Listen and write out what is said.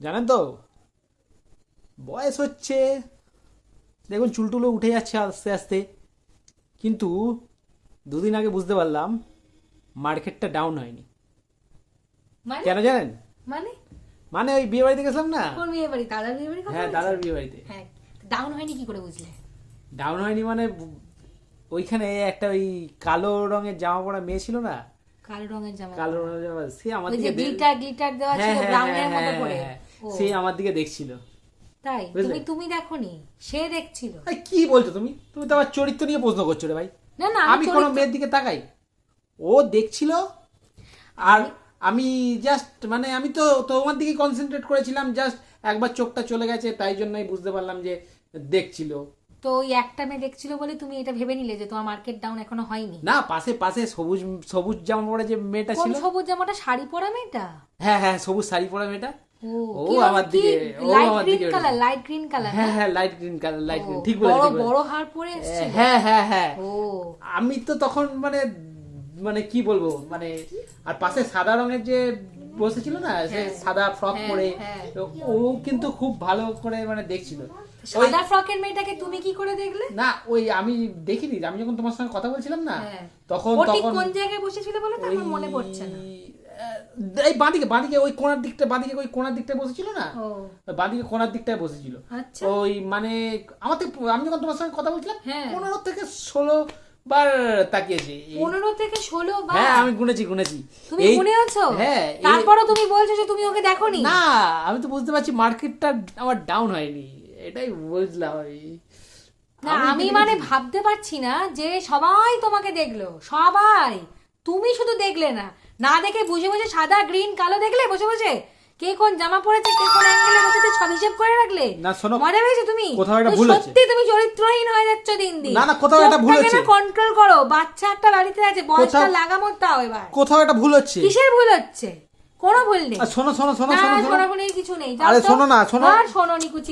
জানেন তো? বয়স হচ্ছে দেখুন চুলটুলো উঠে যাচ্ছে আস্তে আস্তে। কিন্তু দুদিন আগে বুঝতে পারলাম মার্কেটটা ডাউন হয়নি। মানে? কেন জানেন? মানে? মানে ওই বিয়ে বাড়িতে গেছিলাম না? কোন বিয়ে বাড়ি দাদার বিয়ে বাড়ি হ্যাঁ দাদার বিয়ে বাড়িতে। হ্যাঁ ডাউন হয়নি কি করে বুঝলে? ডাউন হয়নি মানে ওইখানে একটা ওই কালো রঙের জামা পরা মেয়ে ছিল না? কালো রঙের জামা কালো রঙের জামা। সে যে গ্লিটার গ্লিটার দেওয়া হ্যাঁ, ছিল ব্রাউনের হ্যাঁ, মতো হ্যাঁ, হ্যাঁ। ও, সে আমার দিকে দেখছিল। তাই? তুমি তুমি দেখোনি? সে দেখছিল। কি বলছো তুমি? তুমি তো আমার চরিত্র নিয়ে প্রশ্ন করছ রে ভাই। না না আমি কোনো মেয়ের দিকে তাকাই। ও দেখছিল আর আমি জাস্ট মানে আমি তো তোমার দিকে কনসেন্ট্রেট করেছিলাম জাস্ট একবার চোখটা চলে গেছে তাই জন্যই বুঝতে পারলাম যে দেখছিল। তো ওই একটা মেয়ে দেখছিল বলে তুমি এটা ভেবে নিলে যে তোমার মার্কেট ডাউন এখনও হয়নি? না পাশে পাশে সবুজ সবুজ জামা পরা যে মেয়েটা ছিল। সবুজ জামাটা? শাড়ি পরা মেয়েটা? হ্যাঁ হ্যাঁ সবুজ শাড়ি পরা মেয়েটা। ও আমার দিকে ও আমার দিকে কালার লাইট গ্রিন কালার হ্যাঁ হ্যাঁ light green colour light green ঠিক বড় বলেছি। বড় হার পরে হ্যাঁ হ্যাঁ হ্যাঁ। ও। আমি তো তখন মানে মানে কি বলব মানে আর পাশে সাদা রঙের যে বসেছিল না সে সাদা ফ্রক হ্যাঁ, পরে হ্যাঁ। ও কিন্তু খুব ভালো করে মানে দেখছিল। সাদা ফ্রকের মেয়েটাকে তুমি কি করে দেখলে? না ওই আমি দেখিনি আমি যখন তোমার সঙ্গে কথা বলছিলাম না হ্যাঁ। তখন তখন কোন জায়গায় বসেছিল বলে তো? আমার মনে পড়ছে না। এই বাঁদিকে বাঁদিকে ওই কোনার দিকটা বাঁদিকে ওই কোনার দিকটায় বসেছিল না? বাঁদিকে কোনার দিকটায় বসেছিল। আচ্ছা। ওই মানে আমার থেকে আমি যখন তোমার সঙ্গে কথা বলছিলাম হ্যাঁ। পনেরো থেকে ষোলো বার তাকিয়েছি। পনেরো থেকে ষোলো বা হ্যাঁ আমি গুনেছি গুনেছি। তুমি এই- গুনেওছো হ্যাঁ তুমি বলছো যে তুমি ওকে দেখোনি? না আমি তো বুঝতে পারছি মার্কেটটা আমার ডাউন হয়নি। এটাই বুঝলাম আমি। না আমি মানে ভাবতে পারছি না যে সবাই তোমাকে দেখল সবাই। তুমি শুধু দেখলে না না দেখে বুঝে বুঝে সাদা গ্রিন কালো দেখলে বসে বসে কে কোন জামা পরেছে কে কোন অ্যাঙ্গেলে বসেছে সব হিসেব করে রাখলে? না, শোনো, মজা পেয়েছ তুমি? কোথাও একটা ভুল হচ্ছে। সত্যি তুমি চরিত্রহীন হয়ে যাচ্ছ দিন দিন না, না, কোথাও একটা ভুল হচ্ছে। কন্ট্রোল করো। বাচ্চা একটা বাড়িতে আছে বয়সটা লাগামোর তাও এবার। কোথাও একটা ভুল হচ্ছে। কিসের ভুল হচ্ছে? কোনো ভুল নেই। শোনো শোনো শোনো শোনো শোনো। কিছু নেই। আরে শোনো না, শোনো। আর শোনো নিকুচি